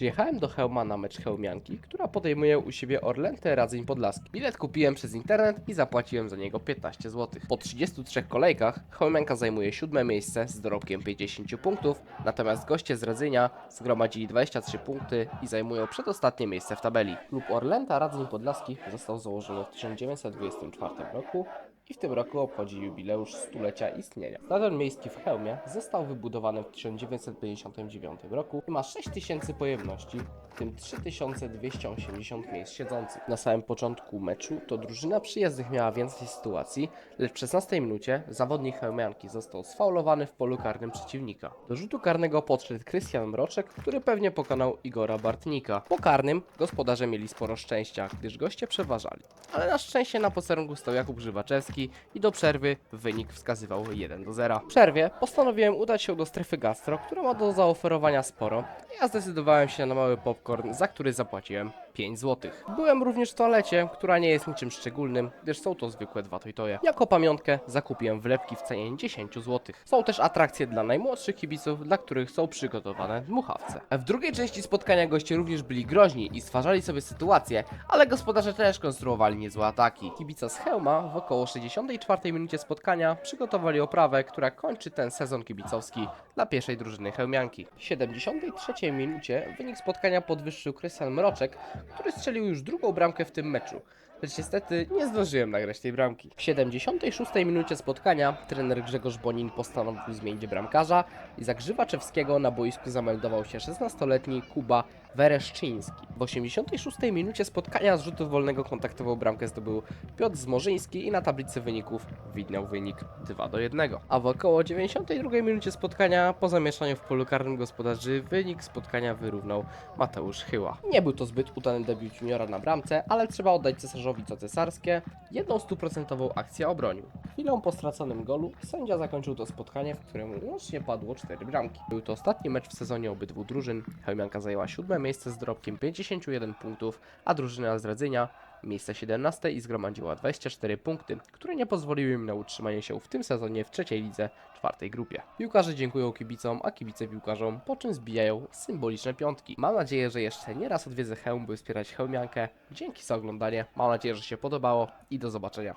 Przyjechałem do Chełma na mecz Chełmianki, która podejmuje u siebie Orlętę Radzyń Podlaski. Bilet kupiłem przez internet i zapłaciłem za niego 15 zł. Po 33 kolejkach Chełmianka zajmuje siódme miejsce z dorobkiem 50 punktów, natomiast goście z Radzynia zgromadzili 23 punkty i zajmują przedostatnie miejsce w tabeli. Klub Orlęta Radzyń Podlaski został założony w 1924 roku i w tym roku obchodzi jubileusz stulecia istnienia. Stadion miejski w Chełmie został wybudowany w 1959 roku i ma 6000 pojemności, w tym 3280 miejsc siedzących. Na samym początku meczu to drużyna przyjezdnych miała więcej sytuacji, lecz w 16 minucie zawodnik Chełmianki został sfaulowany w polu karnym przeciwnika. Do rzutu karnego podszedł Krystian Mroczek, który pewnie pokonał Igora Bartnika. Po karnym gospodarze mieli sporo szczęścia, gdyż goście przeważali. Ale na szczęście na posterunku stał Jakub Grzywaczewski i do przerwy wynik wskazywał 1 do 0. W przerwie postanowiłem udać się do strefy gastro, która ma do zaoferowania sporo ja zdecydowałem się na mały popcorn, za który zapłaciłem 5 zł. Byłem również w toalecie, która nie jest niczym szczególnym, gdyż są to zwykłe dwa tojtoje. Jako pamiątkę zakupiłem wlepki w cenie 10 zł. Są też atrakcje dla najmłodszych kibiców, dla których są przygotowane dmuchawce. W drugiej części spotkania goście również byli groźni i stwarzali sobie sytuacje, ale gospodarze też konstruowali niezłe ataki. Kibica z Hełma w około 64 minucie spotkania przygotowali oprawę, która kończy ten sezon kibicowski dla pierwszej drużyny Hełmianki. 73 Marcie minucie wynik spotkania podwyższył Krystian Mroczek, który strzelił już drugą bramkę w tym meczu. Lecz niestety nie zdążyłem nagrać tej bramki. W 76 minucie spotkania trener Grzegorz Bonin postanowił zmienić bramkarza i za Grzywaczewskiego na boisku zameldował się 16-letni Kuba Wereszczyński. W 86 minucie spotkania z rzutu wolnego kontaktową bramkę zdobył Piotr Zmorzyński i na tablicy wyników widniał wynik 2 do 1. A w około 92 minucie spotkania po zamieszaniu w polu karnym gospodarzy wynik spotkania wyrównał Mateusz Chyła. Nie był to zbyt udany debiut juniora na bramce, ale trzeba oddać cesarzowi co cesarskie, jedną stuprocentową akcję obronił. Chwilą po straconym golu sędzia zakończył to spotkanie, w którym łącznie padło 4 bramki. Był to ostatni mecz w sezonie obydwu drużyn. Chełmianka zajęła siódme miejsce z dorobkiem 51 punktów, a drużyna z Radzenia miejsce 17 i zgromadziła 24 punkty, które nie pozwoliły im na utrzymanie się w tym sezonie w trzeciej lidze, czwartej grupie. Piłkarze dziękują kibicom, a kibice piłkarzom, po czym zbijają symboliczne piątki. Mam nadzieję, że jeszcze nie raz odwiedzę Chełm, by wspierać Chełmiankę. Dzięki za oglądanie, mam nadzieję, że się podobało i do zobaczenia.